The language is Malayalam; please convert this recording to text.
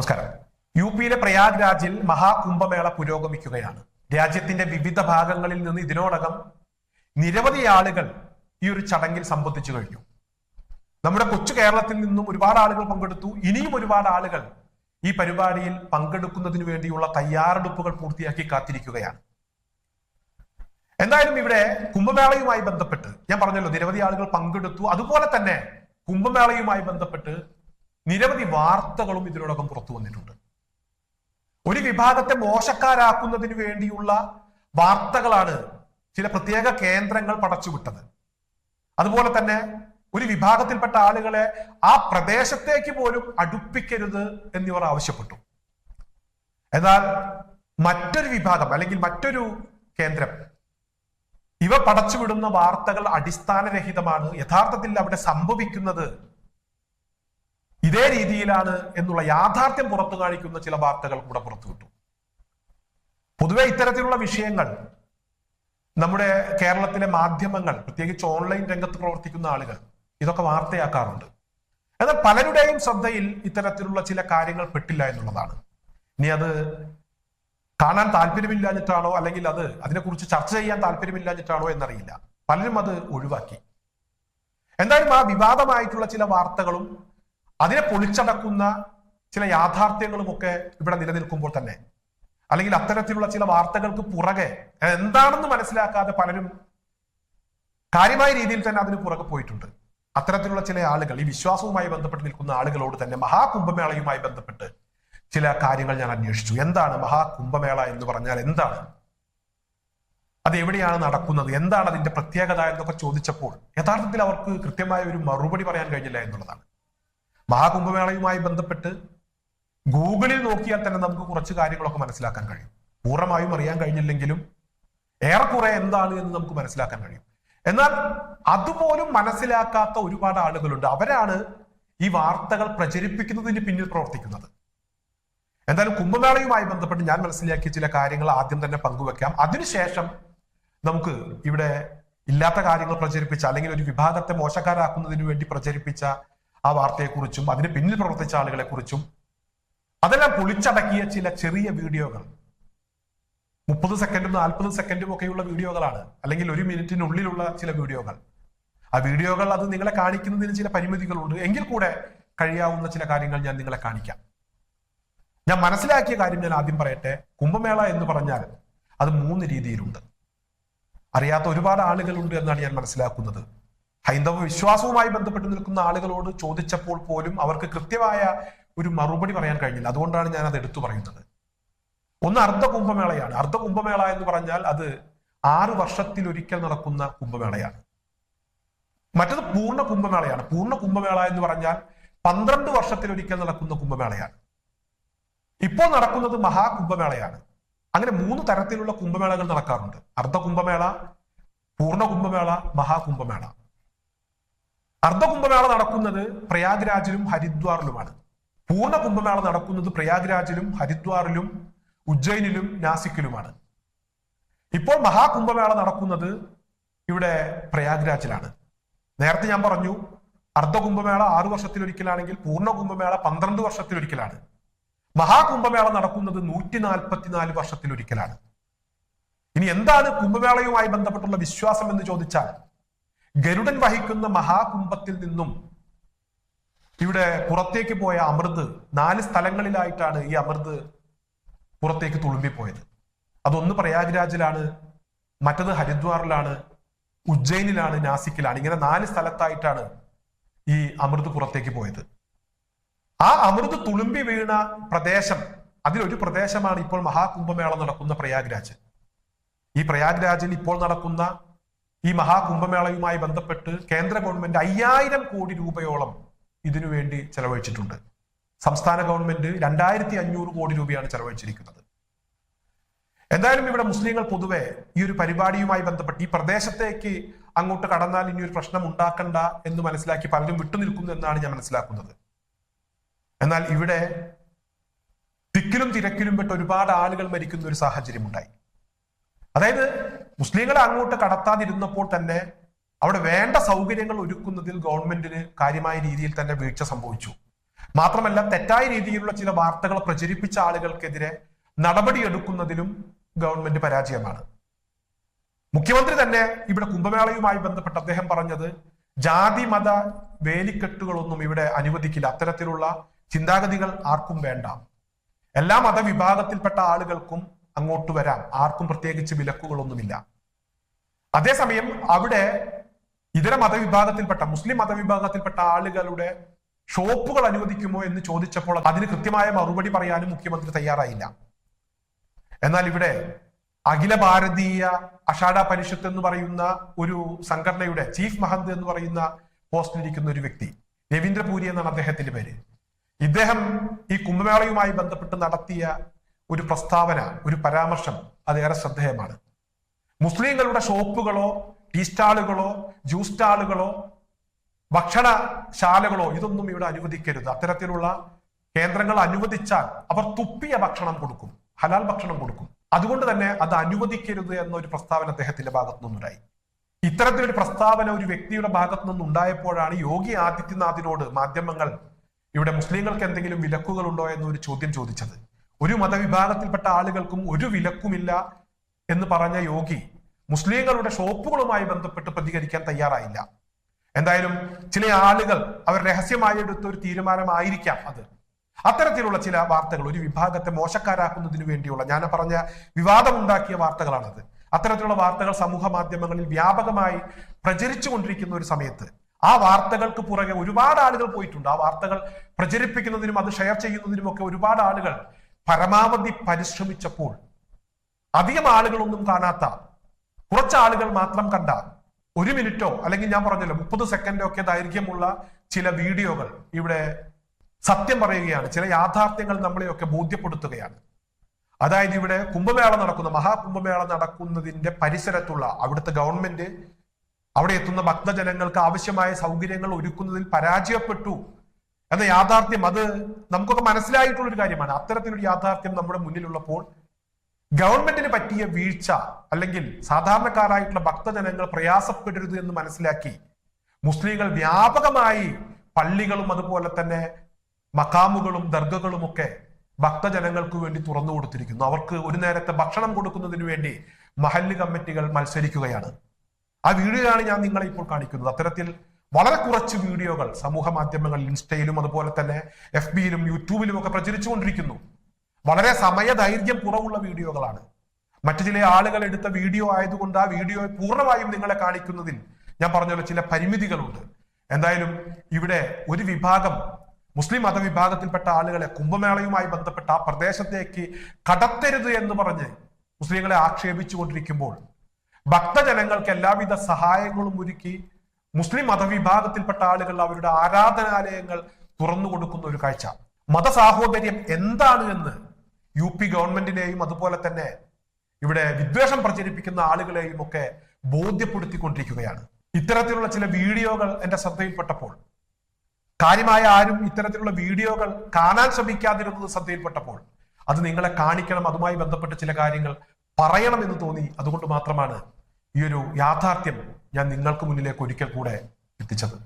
നമസ്കാരം. യു പിയിലെ പ്രയാഗ് രാജിൽ മഹാകുംഭമേള പുരോഗമിക്കുകയാണ്. രാജ്യത്തിന്റെ വിവിധ ഭാഗങ്ങളിൽ നിന്ന് ഇതിനോടകം നിരവധി ആളുകൾ ഈ ഒരു ചടങ്ങിൽ സംബന്ധിച്ചു കഴിഞ്ഞു. നമ്മുടെ കൊച്ചു കേരളത്തിൽ നിന്നും ഒരുപാട് ആളുകൾ പങ്കെടുത്തു. ഇനിയും ഒരുപാട് ആളുകൾ ഈ പരിപാടിയിൽ പങ്കെടുക്കുന്നതിന് വേണ്ടിയുള്ള തയ്യാറെടുപ്പുകൾ പൂർത്തിയാക്കി കാത്തിരിക്കുകയാണ്. എന്തായാലും ഇവിടെ കുംഭമേളയുമായി ബന്ധപ്പെട്ട് ഞാൻ പറഞ്ഞല്ലോ നിരവധി ആളുകൾ പങ്കെടുത്തു. അതുപോലെ തന്നെ കുംഭമേളയുമായി ബന്ധപ്പെട്ട് നിരവധി വാർത്തകളും ഇതിനോടകം പുറത്തു വന്നിട്ടുണ്ട്. ഒരു വിഭാഗത്തെ മോശക്കാരാക്കുന്നതിന് വേണ്ടിയുള്ള വാർത്തകളാണ് ചില പ്രത്യേക കേന്ദ്രങ്ങൾ പടച്ചുവിട്ടത്. അതുപോലെ തന്നെ ഒരു വിഭാഗത്തിൽപ്പെട്ട ആളുകളെ ആ പ്രദേശത്തേക്ക് പോലും അടുപ്പിക്കരുത് എന്നിവർ ആവശ്യപ്പെട്ടു. എന്നാൽ മറ്റൊരു വിഭാഗം അല്ലെങ്കിൽ മറ്റൊരു കേന്ദ്രം ഇവ പടച്ചുവിടുന്ന വാർത്തകൾ അടിസ്ഥാനരഹിതമാണ്. യഥാർത്ഥത്തിൽ അവിടെ സംഭവിക്കുന്നത് ഇതേ രീതിയിലാണ് എന്നുള്ള യാഥാർത്ഥ്യം പുറത്തു കാണിക്കുന്ന ചില വാർത്തകൾ കൂടെ പുറത്തുവിട്ടു പൊതുവെ ഇത്തരത്തിലുള്ള വിഷയങ്ങൾ നമ്മുടെ കേരളത്തിലെ മാധ്യമങ്ങൾ പ്രത്യേകിച്ച് ഓൺലൈൻ രംഗത്ത് പ്രവർത്തിക്കുന്ന ആളുകൾ ഇതൊക്കെ വാർത്തയാക്കാറുണ്ട്. എന്നാൽ പലരുടെയും ശ്രദ്ധയിൽ ഇത്തരത്തിലുള്ള ചില കാര്യങ്ങൾ പെട്ടില്ല എന്നുള്ളതാണ്. ഇനി അത് കാണാൻ താല്പര്യമില്ലാഞ്ഞിട്ടാണോ അല്ലെങ്കിൽ അത് അതിനെക്കുറിച്ച് ചർച്ച ചെയ്യാൻ താല്പര്യമില്ലാഞ്ഞിട്ടാണോ എന്നറിയില്ല. പലരും അത് ഒഴിവാക്കി. എന്തായാലും ആ വിവാദമായിട്ടുള്ള ചില വാർത്തകളും അതിനെ പൊളിച്ചടക്കുന്ന ചില യാഥാർത്ഥ്യങ്ങളുമൊക്കെ ഇവിടെ നിലനിൽക്കുമ്പോൾ തന്നെ. അല്ലെങ്കിൽ അത്തരത്തിലുള്ള ചില വാർത്തകൾക്ക് പുറകെ എന്താണെന്ന് മനസ്സിലാക്കാതെ പലരും കാര്യമായ രീതിയിൽ തന്നെ അതിന് പുറകെ പോയിട്ടുണ്ട്. അത്തരത്തിലുള്ള ചില ആളുകൾ ഈ വിശ്വാസവുമായി ബന്ധപ്പെട്ട് നിൽക്കുന്ന ആളുകളോട് തന്നെ മഹാകുംഭമേളയുമായി ബന്ധപ്പെട്ട് ചില കാര്യങ്ങൾ ഞാൻ അന്വേഷിച്ചു. എന്താണ് മഹാകുംഭമേള എന്ന് പറഞ്ഞാൽ എന്താണ്? അത് എവിടെയാണ് നടക്കുന്നത്? എന്താണ് അതിന്റെ പ്രത്യേകത എന്നൊക്കെ ചോദിച്ചപ്പോൾ യഥാർത്ഥത്തിൽ അവർക്ക് കൃത്യമായ ഒരു മറുപടി പറയാൻ കഴിഞ്ഞില്ല എന്നുള്ളതാണ്. മഹാകുംഭമേളയുമായി ബന്ധപ്പെട്ട് ഗൂഗിളിൽ നോക്കിയാൽ തന്നെ നമുക്ക് കുറച്ച് കാര്യങ്ങളൊക്കെ മനസ്സിലാക്കാൻ കഴിയും. പൂർണമായും അറിയാൻ കഴിഞ്ഞില്ലെങ്കിലും ഏറെക്കുറെ എന്താണ് എന്ന് നമുക്ക് മനസ്സിലാക്കാൻ കഴിയും. എന്നാൽ അതുപോലും മനസ്സിലാക്കാത്ത ഒരുപാട് ആളുകളുണ്ട്. അവരാണ് ഈ വാർത്തകൾ പ്രചരിപ്പിക്കുന്നതിന് പിന്നിൽ പ്രവർത്തിക്കുന്നത്. എന്തായാലും കുംഭമേളയുമായി ബന്ധപ്പെട്ട് ഞാൻ മനസ്സിലാക്കിയ ചില കാര്യങ്ങൾ ആദ്യം തന്നെ പങ്കുവെക്കാം. അതിനുശേഷം നമുക്ക് ഇവിടെ ഇല്ലാത്ത കാര്യങ്ങൾ പ്രചരിപ്പിച്ച അല്ലെങ്കിൽ ഒരു വിഭാഗത്തെ മോശക്കാരാക്കുന്നതിന് വേണ്ടി പ്രചരിപ്പിച്ച ആ വാർത്തയെക്കുറിച്ചും അതിന് പിന്നിൽ പ്രവർത്തിച്ച ആളുകളെ കുറിച്ചും അതെല്ലാം പൊളിച്ചടക്കിയ ചില ചെറിയ വീഡിയോകൾ. മുപ്പത് സെക്കൻഡും നാൽപ്പത് സെക്കൻഡും ഒക്കെയുള്ള വീഡിയോകളാണ്. അല്ലെങ്കിൽ ഒരു മിനിറ്റിനുള്ളിലുള്ള ചില വീഡിയോകൾ. ആ വീഡിയോകൾ അത് നിങ്ങളെ കാണിക്കുന്നതിന് ചില പരിമിതികളുണ്ട്. എങ്കിൽ കൂടെ കഴിയാവുന്ന ചില കാര്യങ്ങൾ ഞാൻ നിങ്ങളെ കാണിക്കാം. ഞാൻ മനസ്സിലാക്കിയ കാര്യം ഞാൻ ആദ്യം പറയട്ടെ. കുംഭമേള എന്ന് പറഞ്ഞാൽ അത് മൂന്ന് രീതിയിലുണ്ട്. അറിയാത്ത ഒരുപാട് ആളുകളുണ്ട് എന്നാണ് ഞാൻ മനസ്സിലാക്കുന്നത്. ഹൈന്ദവ വിശ്വാസവുമായി ബന്ധപ്പെട്ട് നിൽക്കുന്ന ആളുകളോട് ചോദിച്ചപ്പോൾ പോലും അവർക്ക് കൃത്യമായ ഒരു മറുപടി പറയാൻ കഴിഞ്ഞില്ല. അതുകൊണ്ടാണ് ഞാൻ അത് എടുത്തു പറയുന്നത്. ഒന്ന് അർദ്ധ കുംഭമേളയാണ് അർദ്ധ കുംഭമേള എന്ന് പറഞ്ഞാൽ അത് ആറ് വർഷത്തിൽ ഒരിക്കൽ നടക്കുന്ന കുംഭമേളയാണ്. മറ്റത് പൂർണ കുംഭമേളയാണ്. പൂർണ കുംഭമേള എന്ന് പറഞ്ഞാൽ പന്ത്രണ്ട് വർഷത്തിൽ ഒരിക്കൽ നടക്കുന്ന കുംഭമേളയാണ്. ഇപ്പോൾ നടക്കുന്നത് മഹാകുംഭമേളയാണ് അങ്ങനെ മൂന്ന് തരത്തിലുള്ള കുംഭമേളകൾ നടക്കാറുണ്ട്. അർദ്ധ കുംഭമേള പൂർണ കുംഭമേള. മഹാകുംഭമേള അർദ്ധ കുംഭമേള നടക്കുന്നത് പ്രയാഗ്രാജിലും ഹരിദ്വാറിലുമാണ്. പൂർണ കുംഭമേള നടക്കുന്നത് പ്രയാഗ്രാജിലും ഹരിദ്വാറിലും ഉജ്ജയിനിലും നാസിക്കിലുമാണ്. ഇപ്പോൾ മഹാകുംഭമേള നടക്കുന്നത് ഇവിടെ പ്രയാഗ്രാജിലാണ്. നേരത്തെ ഞാൻ പറഞ്ഞു അർദ്ധ കുംഭമേള ആറു വർഷത്തിലൊരിക്കലാണെങ്കിൽ പൂർണ കുംഭമേള പന്ത്രണ്ട് വർഷത്തിലൊരിക്കലാണ്. മഹാകുംഭമേള നടക്കുന്നത് നൂറ്റി നാൽപ്പത്തിനാല് വർഷത്തിലൊരിക്കലാണ്. ഇനി എന്താണ് കുംഭമേളയുമായി ബന്ധപ്പെട്ടുള്ള വിശ്വാസം എന്ന് ചോദിച്ചാൽ ഗരുഡൻ വഹിക്കുന്ന മഹാകുംഭത്തിൽ നിന്നും ഇവിടെ പുറത്തേക്ക് പോയ അമൃത് നാല് സ്ഥലങ്ങളിലായിട്ടാണ് ഈ അമൃത് പുറത്തേക്ക് തുളുമ്പിപ്പോയത്. അതൊന്ന് പ്രയാഗ്രാജിലാണ് മറ്റത് ഹരിദ്വാറിലാണ് ഉജ്ജയിനിലാണ് നാസിക്കിലാണ്. ഇങ്ങനെ നാല് സ്ഥലത്തായിട്ടാണ് ഈ അമൃത് പുറത്തേക്ക് പോയത്. ആ അമൃത് തുളുമ്പി വീണ പ്രദേശം അതിലൊരു പ്രദേശമാണ് ഇപ്പോൾ മഹാകുംഭമേള നടക്കുന്ന പ്രയാഗ്രാജ്. ഈ പ്രയാഗ്രാജിൽ ഇപ്പോൾ നടക്കുന്ന ഈ മഹാകുംഭമേളയുമായി ബന്ധപ്പെട്ട് കേന്ദ്ര ഗവൺമെന്റ് അയ്യായിരം കോടി രൂപയോളം ഇതിനു വേണ്ടി ചെലവഴിച്ചിട്ടുണ്ട്. സംസ്ഥാന ഗവൺമെന്റ് രണ്ടായിരത്തി അഞ്ഞൂറ് കോടി രൂപയാണ് ചെലവഴിച്ചിരിക്കുന്നത്. എന്തായാലും ഇവിടെ മുസ്ലിങ്ങൾ പൊതുവെ ഈ ഒരു പരിപാടിയുമായി ബന്ധപ്പെട്ട് ഈ പ്രദേശത്തേക്ക് അങ്ങോട്ട് കടന്നാൽ ഇനി ഒരു പ്രശ്നം ഉണ്ടാക്കണ്ട എന്ന് മനസ്സിലാക്കി പലരും വിട്ടുനിൽക്കുന്നു എന്നാണ് ഞാൻ മനസ്സിലാക്കുന്നത്. എന്നാൽ ഇവിടെ തിക്കിലും തിരക്കിലും പെട്ട് ഒരുപാട് ആളുകൾ മരിക്കുന്ന ഒരു സാഹചര്യം ഉണ്ടായി അതായത് മുസ്ലിങ്ങളെ അങ്ങോട്ട് കടത്താതിരുന്നപ്പോൾ തന്നെ അവിടെ വേണ്ട സൗകര്യങ്ങൾ ഒരുക്കുന്നതിൽ ഗവൺമെന്റിന് കാര്യമായ രീതിയിൽ തന്നെ വീഴ്ച സംഭവിച്ചു. മാത്രമല്ല തെറ്റായ രീതിയിലുള്ള ചില വാർത്തകൾ പ്രചരിപ്പിച്ച ആളുകൾക്കെതിരെ നടപടിയെടുക്കുന്നതിലും ഗവൺമെന്റ് പരാജയമാണ്. മുഖ്യമന്ത്രി തന്നെ ഇവിടെ കുംഭമേളയുമായി ബന്ധപ്പെട്ട് അദ്ദേഹം പറഞ്ഞത് ജാതി മത വേലിക്കെട്ടുകളൊന്നും ഇവിടെ അനുവദിക്കില്ല. അത്തരത്തിലുള്ള ചിന്താഗതികൾ ആർക്കും വേണ്ട. എല്ലാ മതവിഭാഗത്തിൽപ്പെട്ട ആളുകൾക്കും അങ്ങോട്ട് വരാം. ആർക്കും പ്രത്യേകിച്ച് വിലക്കുകളൊന്നുമില്ല. അതേസമയം അവിടെ ഇതര മതവിഭാഗത്തിൽപ്പെട്ട മുസ്ലിം മതവിഭാഗത്തിൽപ്പെട്ട ആളുകളുടെ ഷോപ്പുകൾ അനുവദിക്കുമോ എന്ന് ചോദിച്ചപ്പോൾ അതിന് കൃത്യമായ മറുപടി പറയാനും മുഖ്യമന്ത്രി തയ്യാറായില്ല. എന്നാൽ ഇവിടെ അഖില ഭാരതീയ അഷാഢ പരിഷത്ത് എന്ന് പറയുന്ന ഒരു സംഘടനയുടെ ചീഫ് മഹന്ത് എന്ന് പറയുന്ന പോസ്റ്റിലിരിക്കുന്ന ഒരു വ്യക്തി രവീന്ദ്രപൂരി എന്നാണ് അദ്ദേഹത്തിന്റെ പേര്. ഇദ്ദേഹം ഈ കുംഭമേളയുമായി ബന്ധപ്പെട്ട് നടത്തിയ ഒരു പ്രസ്താവന ഒരു പരാമർശം അതേറെ ശ്രദ്ധേയമാണ്. മുസ്ലിങ്ങളുടെ ഷോപ്പുകളോ ടീ സ്റ്റാളുകളോ ജ്യൂസ് സ്റ്റാളുകളോ ഭക്ഷണശാലകളോ ഇതൊന്നും ഇവിടെ അനുവദിക്കരുത്. അത്തരത്തിലുള്ള കേന്ദ്രങ്ങൾ അനുവദിച്ചാൽ അവർ തുപ്പിയ ഭക്ഷണം കൊടുക്കും ഹലാൽ ഭക്ഷണം കൊടുക്കും. അതുകൊണ്ട് തന്നെ അത് അനുവദിക്കരുത് എന്നൊരു പ്രസ്താവന അദ്ദേഹത്തിന്റെ ഭാഗത്തു നിന്നുണ്ടായി. ഇത്തരത്തിലൊരു പ്രസ്താവന ഒരു വ്യക്തിയുടെ ഭാഗത്തു നിന്നുണ്ടായപ്പോഴാണ് യോഗി ആദിത്യനാഥിനോട് മാധ്യമങ്ങൾ ഇവിടെ മുസ്ലിങ്ങൾക്ക് എന്തെങ്കിലും വിലക്കുകളുണ്ടോ എന്നൊരു ചോദ്യം ചോദിച്ചത്. ഒരു മതവിഭാഗത്തിൽപ്പെട്ട ആളുകൾക്കും ഒരു വിലക്കുമില്ല എന്ന് പറഞ്ഞ യോഗി മുസ്ലിങ്ങളുടെ ഷോപ്പുകളുമായി ബന്ധപ്പെട്ട് പ്രതികരിക്കാൻ തയ്യാറായില്ല. എന്തായാലും ചില ആളുകൾ അവർ രഹസ്യമായി എടുത്ത ഒരു തീരുമാനമായിരിക്കാം അത്. അത്തരത്തിലുള്ള ചില വാർത്തകൾ ഒരു വിഭാഗത്തെ മോശക്കാരാക്കുന്നതിന് വേണ്ടിയുള്ള ഞാൻ പറഞ്ഞ വിവാദമുണ്ടാക്കിയ വാർത്തകളാണത്. അത്തരത്തിലുള്ള വാർത്തകൾ സമൂഹ മാധ്യമങ്ങളിൽ വ്യാപകമായി പ്രചരിച്ചു കൊണ്ടിരിക്കുന്ന ഒരു സമയത്ത് ആ വാർത്തകൾക്ക് പുറകെ ഒരുപാട് ആളുകൾ പോയിട്ടുണ്ട്. ആ വാർത്തകൾ പ്രചരിപ്പിക്കുന്നതിനും അത് ഷെയർ ചെയ്യുന്നതിനും ഒക്കെ ഒരുപാട് ആളുകൾ പരമാവധി പരിശ്രമിച്ചപ്പോൾ അധികം ആളുകളൊന്നും കാണാത്ത കുറച്ച് ആളുകൾ മാത്രം കണ്ട ഒരു മിനിറ്റോ അല്ലെങ്കിൽ ഞാൻ പറഞ്ഞല്ലോ മുപ്പത് സെക്കൻഡോ ഒക്കെ ദൈർഘ്യമുള്ള ചില വീഡിയോകൾ ഇവിടെ സത്യം പറയുകയാണ്. ചില യാഥാർത്ഥ്യങ്ങൾ നമ്മളെയൊക്കെ ബോധ്യപ്പെടുത്തുകയാണ്. അതായത് ഇവിടെ കുംഭമേള നടക്കുന്ന. മഹാകുംഭമേള നടക്കുന്നതിന്റെ പരിസരത്തുള്ള അവിടുത്തെ ഗവൺമെന്റ് അവിടെ എത്തുന്ന ഭക്തജനങ്ങൾക്ക് ആവശ്യമായ സൗകര്യങ്ങൾ ഒരുക്കുന്നതിൽ പരാജയപ്പെട്ടു എന്ന യാഥാർത്ഥ്യം അത് നമുക്കൊക്കെ മനസ്സിലായിട്ടുള്ള ഒരു കാര്യമാണ്. അത്തരത്തിലൊരു യാഥാർത്ഥ്യം നമ്മുടെ മുന്നിലുള്ളപ്പോൾ ഗവൺമെന്റിന് പറ്റിയ വീഴ്ച അല്ലെങ്കിൽ സാധാരണക്കാരായിട്ടുള്ള ഭക്തജനങ്ങൾ പ്രയാസപ്പെടരുത് എന്ന് മനസ്സിലാക്കി മുസ്ലിങ്ങൾ വ്യാപകമായി പള്ളികളും അതുപോലെ തന്നെ മക്കാമുകളും ദർഗകളും ഒക്കെ ഭക്തജനങ്ങൾക്ക് വേണ്ടി തുറന്നു കൊടുത്തിരിക്കുന്നു. അവർക്ക് ഒരു നേരത്തെ ഭക്ഷണം കൊടുക്കുന്നതിന് വേണ്ടി മഹല്ല് കമ്മിറ്റികൾ മത്സരിക്കുകയാണ്. ആ വീഡിയോയാണ് ഞാൻ നിങ്ങളെ ഇപ്പോൾ കാണിക്കുന്നത്. അത്തരത്തിൽ വളരെ കുറച്ച് വീഡിയോകൾ സമൂഹ മാധ്യമങ്ങളിൽ ഇൻസ്റ്റയിലും അതുപോലെ തന്നെ എഫ് ബിയിലും യൂട്യൂബിലും ഒക്കെ പ്രചരിച്ചുകൊണ്ടിരിക്കുന്നു. വളരെ സമയദൈർഘ്യം കുറവുള്ള വീഡിയോകളാണ്. മറ്റു ചില ആളുകൾ എടുത്ത വീഡിയോ ആയതുകൊണ്ട് ആ വീഡിയോ പൂർണമായും നിങ്ങളെ കാണിക്കുന്നതിൽ ഞാൻ പറഞ്ഞല്ലോ ചില പരിമിതികളുണ്ട്. എന്തായാലും ഇവിടെ ഒരു വിഭാഗം മുസ്ലിം മതവിഭാഗത്തിൽപ്പെട്ട ആളുകളെ കുംഭമേളയുമായി ബന്ധപ്പെട്ട ആ പ്രദേശത്തേക്ക് കടത്തരുത് എന്ന് പറഞ്ഞ് മുസ്ലിങ്ങളെ ആക്ഷേപിച്ചു കൊണ്ടിരിക്കുമ്പോൾ ഭക്തജനങ്ങൾക്ക് എല്ലാവിധ സഹായങ്ങളും ഒരുക്കി മുസ്ലിം മതവിഭാഗത്തിൽപ്പെട്ട ആളുകൾ അവരുടെ ആരാധനാലയങ്ങൾ തുറന്നു കൊടുക്കുന്ന ഒരു കാഴ്ച. മതസാഹോദര്യം എന്താണ് എന്ന് യു പി ഗവൺമെന്റിനെയും അതുപോലെ തന്നെ ഇവിടെ വിദ്വേഷം പ്രചരിപ്പിക്കുന്ന ആളുകളെയും ഒക്കെ ബോധ്യപ്പെടുത്തിക്കൊണ്ടിരിക്കുകയാണ്. ഇത്തരത്തിലുള്ള ചില വീഡിയോകൾ എന്റെ ശ്രദ്ധയിൽപ്പെട്ടപ്പോൾ കാര്യമായ ആരും ഇത്തരത്തിലുള്ള വീഡിയോകൾ കാണാൻ ശ്രമിക്കാതിരുന്നത് ശ്രദ്ധയിൽപ്പെട്ടപ്പോൾ അത് നിങ്ങളെ കാണിക്കണം അതുമായി ബന്ധപ്പെട്ട ചില കാര്യങ്ങൾ പറയണം എന്ന് തോന്നി. അതുകൊണ്ട് മാത്രമാണ് ഈ ഒരു യാഥാർത്ഥ്യം ഞാൻ നിങ്ങൾക്ക് മുന്നിലേക്ക് ഒരിക്കൽ കൂടെ എത്തിച്ചത്.